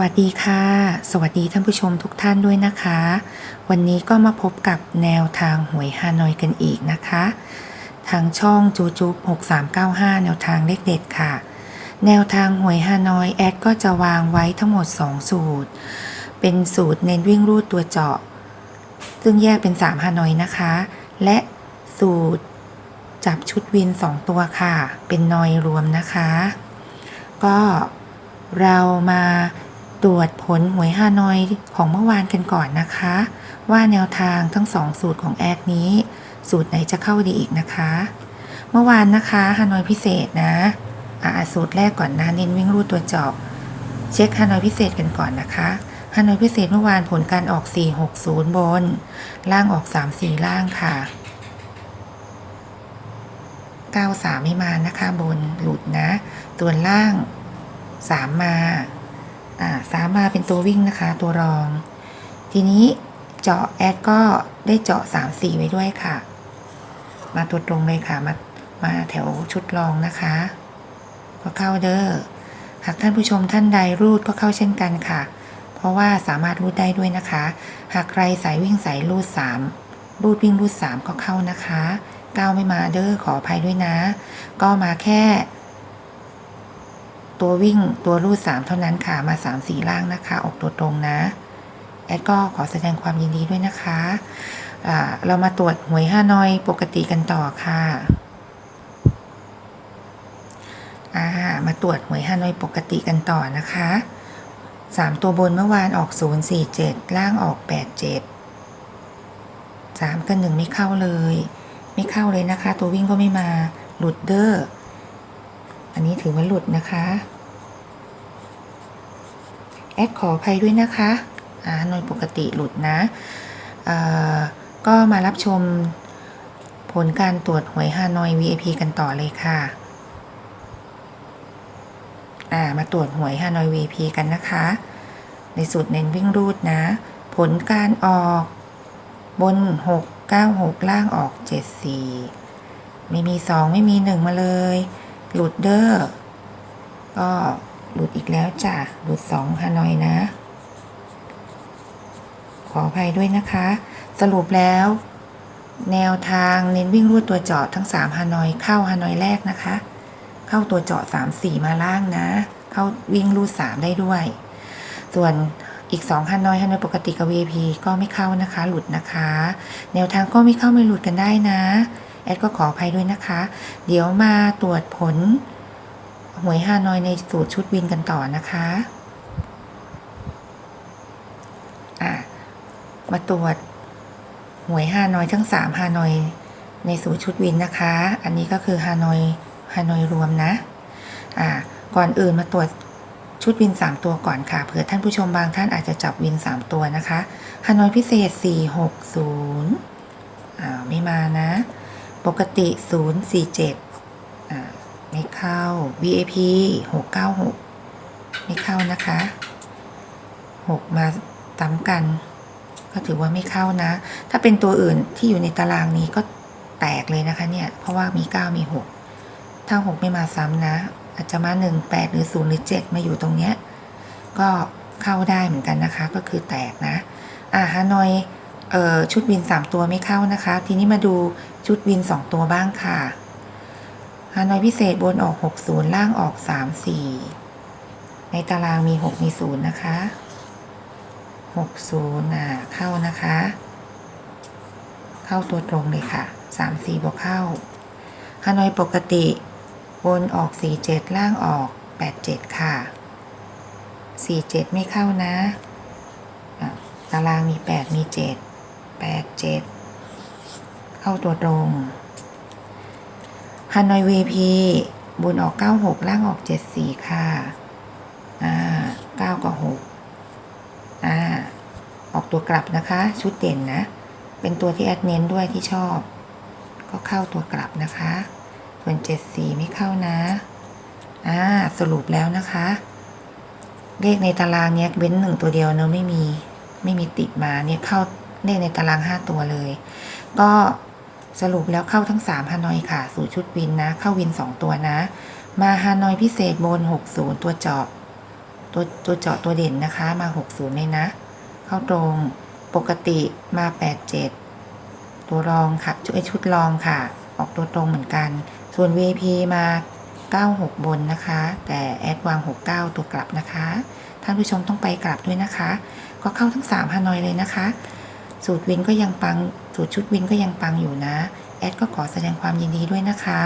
วัสดีค่ะ สวัสดีท่านผู้ชมทุกท่านด้วยนะคะ วันนี้ก็มาพบกับแนวทางหวยฮานอยกันอีกนะคะ ทางช่องจูจูบ6395 แนวทางเลขเด็ดค่ะ แนวทางหวยฮานอยแอดก็จะวางไว้ทั้งหมด 2 สูตร เป็นสูตรเน้นวิ่งรูดตัวเจาะ ซึ่งแยกเป็น 3ฮานอยนะคะ และสูตรจับชุดวิน 2 ตัวค่ะ เป็นนอยรวมนะคะ ก็เรามา ตรวจผลหวยฮานอยของเมื่อวานกันก่อนนะคะ ว่าแนวทางทั้งสองสูตรของแอดนี้ สูตรไหนจะเข้าดีอีกนะคะ เมื่อวานนะคะฮานอยพิเศษนะอาสูตรแรกก่อนนะเน้นวิ่งรูดตัวจอบ เช็คฮานอยพิเศษกันก่อนนะคะฮานอยพิเศษเมื่อวานผลการออก 460 บน ล่างออก 34 ล่างค่ะ 93 ไม่มานะคะบนหลุดนะส่วล่าง 3 มา อ่าสามมาเป็นตัววิ่งนะคะ ตัวรอง ทีนี้เจาะแอดก็ได้เจาะ3 4ไว้ด้วยค่ะ มาตัวตรงเลยค่ะ มามาแถวชุดรองนะคะ ก็เข้าเด้อหากท่านผู้ชมท่านใดรูดก็เข้าเช่นกันค่ะ เพราะว่าสามารถรูดได้ด้วยนะคะ หากใครสายวิ่งสายรูด3รูดวิ่งรูด3ก็เข้านะคะก้าวไม่มาเด้อขออภัยด้วยนะ ก็มาแค่ ตัววิ่งตัวรูด3เท่านั้นค่ะมา 3 4 ล่างนะคะ ออกตัวตรงนะ แอดก็ขอแสดงความยินดีด้วยนะคะะเรามาตรวจหวยห้านอยปกติกันต่อค่ะามาตรวจหวยห้านอยปกติกันต่อนะคะ 3 ตัวบนเมื่อวานออก 047 ล่างออก 87 3 กับ 1 ไม่เข้าเลย ไม่เข้าเลยนะคะ ตัววิ่งก็ไม่มา หลุดเดอร์ อันนี้ถือว่าหลุดนะคะ แอดขออภัยด้วยนะคะอ่าน่วยปกติหลุดนะก็มารับชมผลการตรวจหวยฮานอย VIP กันต่อเลยค่ะอ่ามาตรวจหวยฮานอย VIP กันนะคะ ในสูตรเน้นวิ่งรูดนะ ผลการออกบน 6 9 6 ล่างออก 7 4 ไม่มี 2 ไม่มี 1 มาเลย หลุดเดอก็หลุดอีกแล้วจ้ะ หลุด2ฮานอยนะ ขออภัยด้วยนะคะ สรุปแล้ว แนวทางเน้นวิ่งรูดตัวเจาะทั้ง3ฮานอยเข้าฮานอยแรกนะคะ เข้าตัวเจาะ3 4 มาล่างนะ เข้าวิ่งรูด3ได้ด้วย ส่วนอีก2ฮานอยฮานอยปกติกับ VIP ก็ไม่เข้านะคะ หลุดนะคะ แนวทางก็ไม่เข้าไม่หลุดกันได้นะ แอดก็ขออภัยด้วยนะคะ เดี๋ยวมาตรวจผลหวยฮานอยในสูตรชุดวินกันต่อนะคะอะมาตรวจหวยฮานอยทั้ง3ฮานอยในสูตรชุดวินนะคะ อันนี้ก็คือฮานอยฮานอยรวมนะ อะก่อนอื่นมาตรวจชุดวิน 3 ตัวก่อนค่ะ เผื่อท่านผู้ชมบางท่านอาจจะจับวิน 3 ตัวนะคะฮานอยพิเศษ 460อ่าไม่มานะ ปกติ 047อ่าไม่เข้า VIP 696 ไม่เข้านะคะ 6 มาซ้ำกัน ก็ถือว่าไม่เข้านะ ถ้าเป็นตัวอื่นที่อยู่ในตารางนี้ก็แตกเลยนะคะเนี่ย เพราะว่ามี 9 มี 6 ถ้า 6 ไม่มาซ้ำนะ อาจจะมา 1 8 หรือ 0 หรือ 7 มาอยู่ตรงเนี้ย ก็เข้าได้เหมือนกันนะคะ ก็คือแตกนะ อ่าฮานอยเอ่อชุดวิน 3 ตัวไม่เข้านะคะ ทีนี้มาดู ชุดวิน 2 ตัวบ้างค่ะฮานอยพิเศษบนออก 60 ล่างออก 34 ในตารางมี 6 มี 0 นะคะ 60อะเข้านะคะ เข้าตัวตรงเลยค่ะ 34 บวกเข้าฮานอยปกติบนออก 47 ล่างออก 87 ค่ะ 47 ไม่เข้านะอะตารางมี 8 มี 7 8 7 เข้าตัวตรงฮานอย VP บนออก 96 ล่างออก 74 ค่ะ อ่า 9 กับ 6 อ่า ออกตัวกลับนะคะ ชุดเด่นนะ เป็นตัวที่แอดเน้นด้วยที่ชอบ ก็เข้าตัวกลับนะคะ ส่วน 74 ไม่เข้านะ อ่า สรุปแล้วนะคะ เลขในตารางเนี้ยเว้นหนึ่งตัวเดียวเนอะไม่มี ไม่มีติดมาเนี่ยเข้าเลขในตาราง 5 ตัวเลย ก็ สรุปแล้วเข้าทั้ง3ฮานอยค่ะ สู่ชุดวินนะ เข้าวิน 2 ตัวนะ มาฮานอยพิเศษบน 60 ตัวเจาะตัวตัวเจาะตัวเด่นนะคะ มา 60เลยนะ เข้าตรงปกติมา 87 ตัวรองค่ะชุดชุดรองค่ะ ออกตัวตรงเหมือนกัน ส่วน VP มา 96 บนนะคะ แต่แอดวาง 69 ตัวกลับนะคะ ท่านผู้ชมต้องไปกลับด้วยนะคะ ก็เข้าทั้ง3ฮานอยเลยนะคะ สูตรวินก็ยังปัง สูตรชุดวินก็ยังปังอยู่นะ แอดก็ขอแสดงความยินดีด้วยนะคะ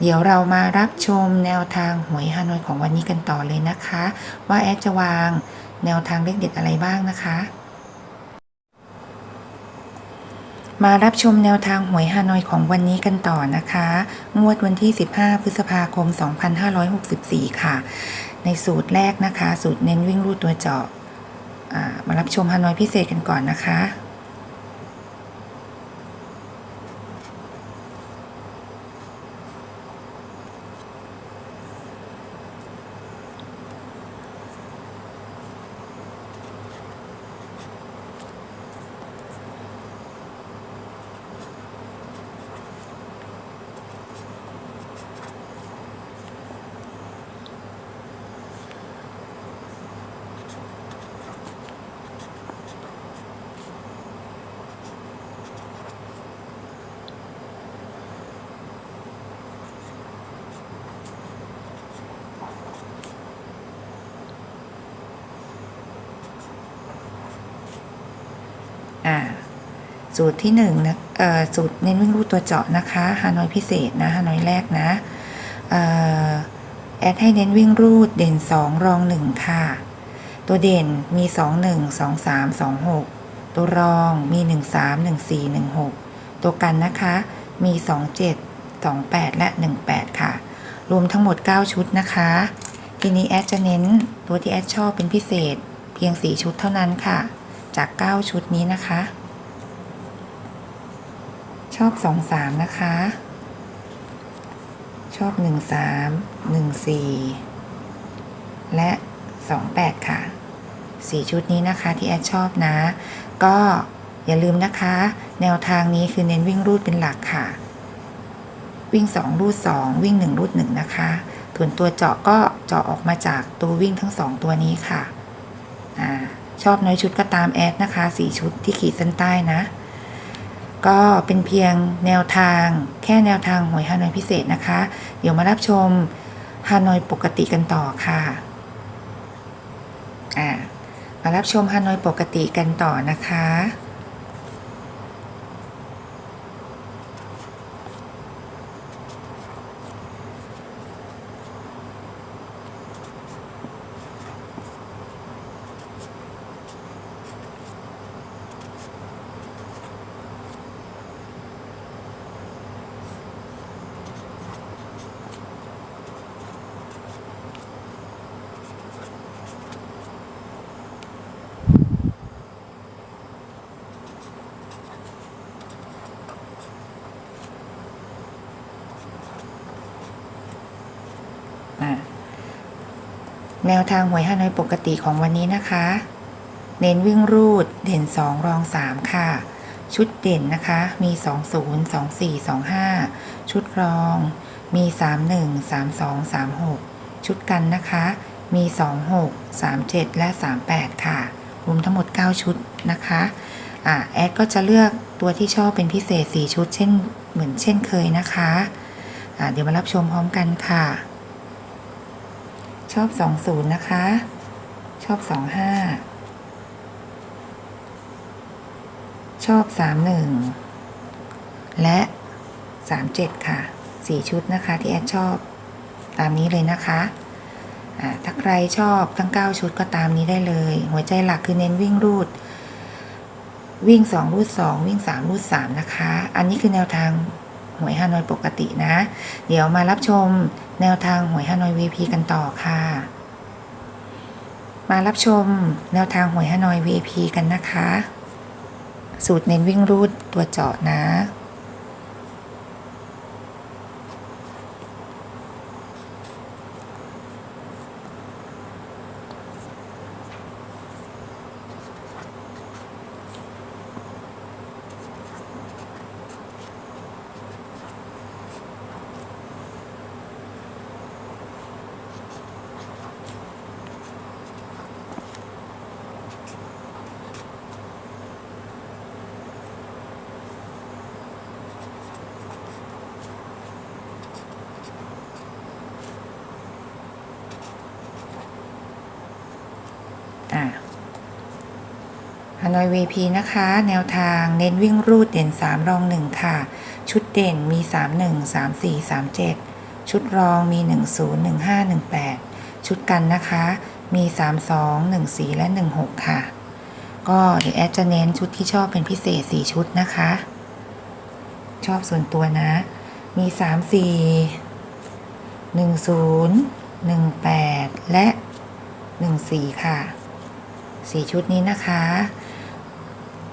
เดี๋ยวเรามารับชมแนวทางหวยฮานอยของวันนี้กันต่อเลยนะคะ ว่าแอดจะวางแนวทางเลขเด็ดอะไรบ้างนะคะ มารับชมแนวทางหวยฮานอยของวันนี้กันต่อนะคะ งวดวันที่ 15 พฤษภาคม 2564 ค่ะ ในสูตรแรกนะคะ สูตรเน้นวิ่งรูดตัวเจาะมารับชมฮานอยพิเศษกันก่อนนะคะ สูตรที่หนึ่งนะสูตรเน้นวิ่งรูดตัวเจาะนะคะฮานอยพิเศษนะฮานอยแรกนะแอดให้เน้นวิ่งรูดเด่น 2 รอง 1 ค่ะ ตัวเด่นมี 2 1 2 3 2 6 ตัวรองมี 1 3 1 4 1 6 ตัวกันนะคะมี 2 7 2 8 และ 1 8 ค่ะ รวมทั้งหมด 9 ชุดนะคะ ทีนี้แอดจะเน้นตัวที่แอดชอบเป็นพิเศษเพียง 4 ชุดเท่านั้นค่ะ จาก 9 ชุดนี้นะคะ ชอบ2 3นะคะ ชอบ1 3 1 4และ2 8ค่ะ4ชุดนี้นะคะที่แอดชอบนะ ก็อย่าลืมนะคะ แนวทางนี้คือเน้นวิ่งรูดเป็นหลักค่ะ วิ่ง 2 รูด 2 วิ่ง 1 รูด 1 นะคะส่วนตัวเจาะก็เจาะออกมาจากตัววิ่งทั้ง 2 ตัวนี้ค่ะอชอบน้อยชุดก็ตามแอดนะคะ 4 ชุดที่ขีดเส้นใต้นะ ก็เป็นเพียงแนวทางแค่แนวทางหวยฮานอยพิเศษนะคะ เดี๋ยวมารับชมฮานอยปกติกันต่อค่ะอ่ามารับชมฮานอยปกติกันต่อนะคะอะ แนวทางหวยฮานอยปกติของวันนี้นะคะ เน้นวิ่งรูดเด่น 2 รอง 3 ค่ะ ชุดเด่นนะคะมี 20 24 25 ชุดรองมี 31 32 36 ชุดกันนะคะ มี 26 37 และ 38 ค่ะ รวมทั้งหมด 9 ชุดนะคะอะแอดก็จะเลือกตัวที่ชอบเป็นพิเศษ 4 ชุดเช่นเหมือนเช่นเคยนะคะอะเดี๋ยวมารับชมพร้อมกันค่ะ ชอบ 20 นะคะ ชอบ 25 ชอบ 31 และ 37 ค่ะ 4 ชุดนะคะที่แอดชอบตามนี้เลยนะคะถ้าใครชอบทั้ง 9 ชุดก็ตามนี้ได้เลย หัวใจหลักคือเน้นวิ่งรูด วิ่ง 2 รูด 2 วิ่ง 3 รูด 3 นะคะ อันนี้คือแนวทาง หวยฮานอยปกตินะ เดี๋ยวมารับชมแนวทางหวยฮานอย VP กันต่อค่ะ มารับชมแนวทางหวยฮานอย VP กันนะคะ สูตรเน้นวิ่งรูดตัวเจาะนะานอย VP นะคะ แนวทางเน้นวิ่งรูดเด่น 3 รอง 1 ค่ะ ชุดเด่นมี 31 34 37 ชุดรองมี 10 15 18 ชุดกันนะคะ มี 32 14 และ 16 ค่ะ ก็เดี๋ยวแอดจะเน้นชุดที่ชอบเป็นพิเศษ 4 ชุดนะคะ ชอบส่วนตัวนะ มี 3 4 1 0 1 8 และ 1 4 ค่ะ 4 ชุดนี้นะคะ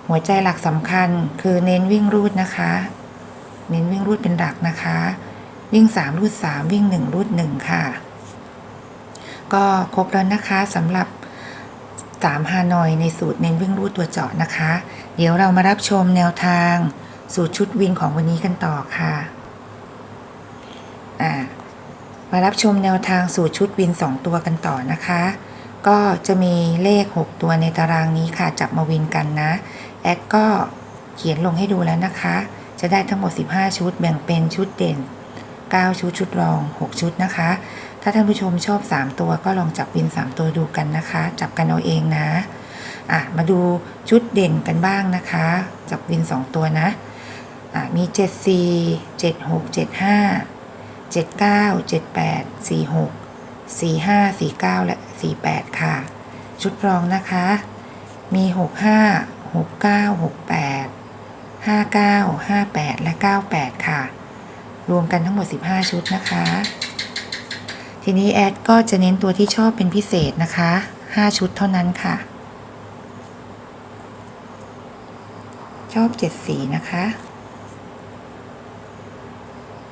หัวใจหลักสำคัญคือเน้นวิ่งรูดนะคะ เน้นวิ่งรูดเป็นหลักนะคะ วิ่ง 3 รูด 3 วิ่ง 1 รูด 1 ค่ะ ก็ครบแล้วนะคะสำหรับ3ฮานอยในสูตรเน้นวิ่งรูดตัวเจาะนะคะ เดี๋ยวเรามารับชมแนวทางสูตรชุดวินของวันนี้กันต่อค่ะอ่ามารับชมแนวทางสูตรชุดวิน 2 ตัวกันต่อนะคะ ก็จะมีเลข 6 ตัวในตารางนี้ค่ะ จับมาวินกันนะ แอดก็เขียนลงให้ดูแล้วนะคะ จะได้ทั้งหมด 15 ชุด แบ่งเป็นชุดเด่น 9 ชุด ชุดรอง 6 ชุดนะคะ ถ้าท่านผู้ชมชอบ 3 ตัวก็ลองจับวิน 3 ตัวดูกันนะคะ จับกันเอาเองนะ อะ มาดูชุดเด่นกันบ้างนะคะ จับวิน 2 ตัวนะ อะ มี 7 4 7 6 7 5 7 9 7 8 4 6 4 5 4 9 และ 4 8 ค่ะ ชุดรองนะคะ มี 6 6 9 6 8 5 9 5 8 และ 9 8 ค่ะ รวมกันทั้งหมด 15 ชุดนะคะ ทีนี้แอดก็จะเน้นตัวที่ชอบเป็นพิเศษนะคะ 5 ชุดเท่านั้นค่ะ ชอบ 7 สีนะคะ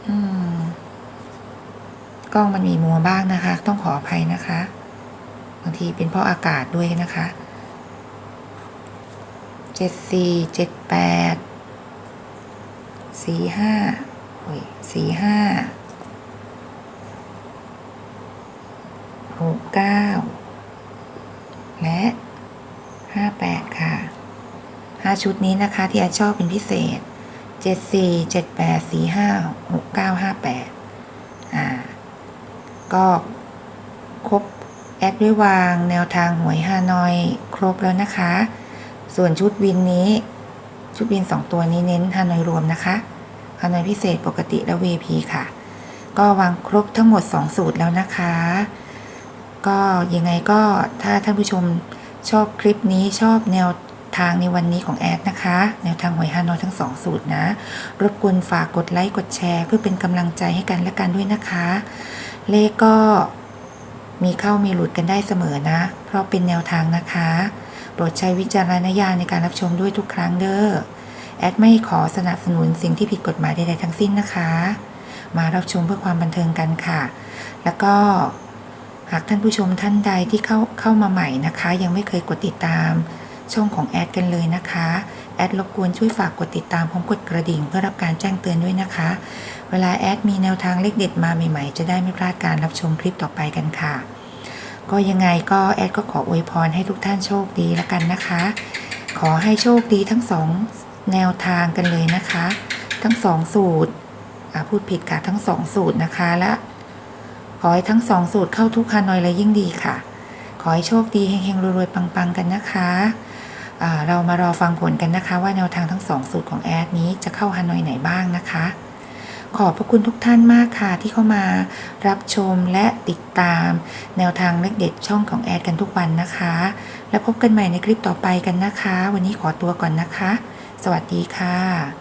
อืมกล้องมันมีมัวบ้างนะคะ ต้องขออภัยนะคะ บางทีเป็นเพราะอากาศด้วยนะคะ จ็ดสี่เจ็ดแปดสี่ห้าโอ้ยสี่ห้าหกเก้าและห้าแปดค่ะห้าชุดนี้นะคะที่อาชอบเป็นพิเศษเจ็ดสี่เจ็ดแปดสี่ห้าหกเก้าห้าแปดอ่า ก็ครบแอดด้วยวางแนวทางหวยฮานอย ครบแล้วนะคะ ส่วนชุดวินนี้ ชุดวิน 2 ตัวนี้เน้นฮานอยรวมนะคะฮานอยพิเศษปกติและ VP ค่ะ ก็วางครบทั้งหมด 2 สูตรแล้วนะคะ ก็ยังไงก็ถ้าท่านผู้ชมชอบคลิปนี้ชอบแนวทางในวันนี้ของแอดนะคะ แนวทางหวยฮานอยทั้ง 2 สูตรนะ รบกวนฝากกดไลค์กดแชร์ เพื่อเป็นกำลังใจให้กันและกันด้วยนะคะ เลขก็มีเข้ามีหลุดกันได้เสมอนะ เพราะเป็นแนวทางนะคะ โปรดใช้วิจารณญาณในการรับชมด้วยทุกครั้งเด้อ แอดไม่ขอสนับสนุนสิ่งที่ผิดกฎหมายใดๆทั้งสิ้นนะคะ มารับชมเพื่อความบันเทิงกันค่ะ แล้วก็หากท่านผู้ชมท่านใดที่เข้าเข้ามาใหม่นะคะ ยังไม่เคยกดติดตามช่องของแอดกันเลยนะคะ แอดรบกวนช่วยฝากกดติดตามพร้อมกดกระดิ่งเพื่อรับการแจ้งเตือนด้วยนะคะ เวลาแอดมีแนวทางเลขเด็ดมาใหม่ๆ จะได้ไม่พลาดการรับชมคลิปต่อไปกันค่ะ ก็ยังไงก็แอดก็ขออวยพรให้ทุกท่านโชคดีแล้วกันนะคะ ขอให้โชคดีทั้งสองแนวทางกันเลยนะคะ ทั้งสองสูตรอ่าพูดผิดค่ะทั้งสองสูตรนะคะและขอให้ทั้งสองสูตรเข้าทุกฮานอยเลยยิ่งดีค่ะ ขอให้โชคดีเฮงๆรวยๆปังๆกันนะคะอ่าเรามารอฟังผลกันนะคะ ว่าแนวทางทั้งสองสูตรของแอดนี้จะเข้าฮานอยไหนบ้างนะคะ ขอบพระคุณทุกท่านมากค่ะที่เข้ามารับชมและติดตาม แนวทางเลขเด็ดช่องของแอดกันทุกวันนะคะ แล้วพบกันใหม่ในคลิปต่อไปกันนะคะ วันนี้ขอตัวก่อนนะคะ สวัสดีค่ะ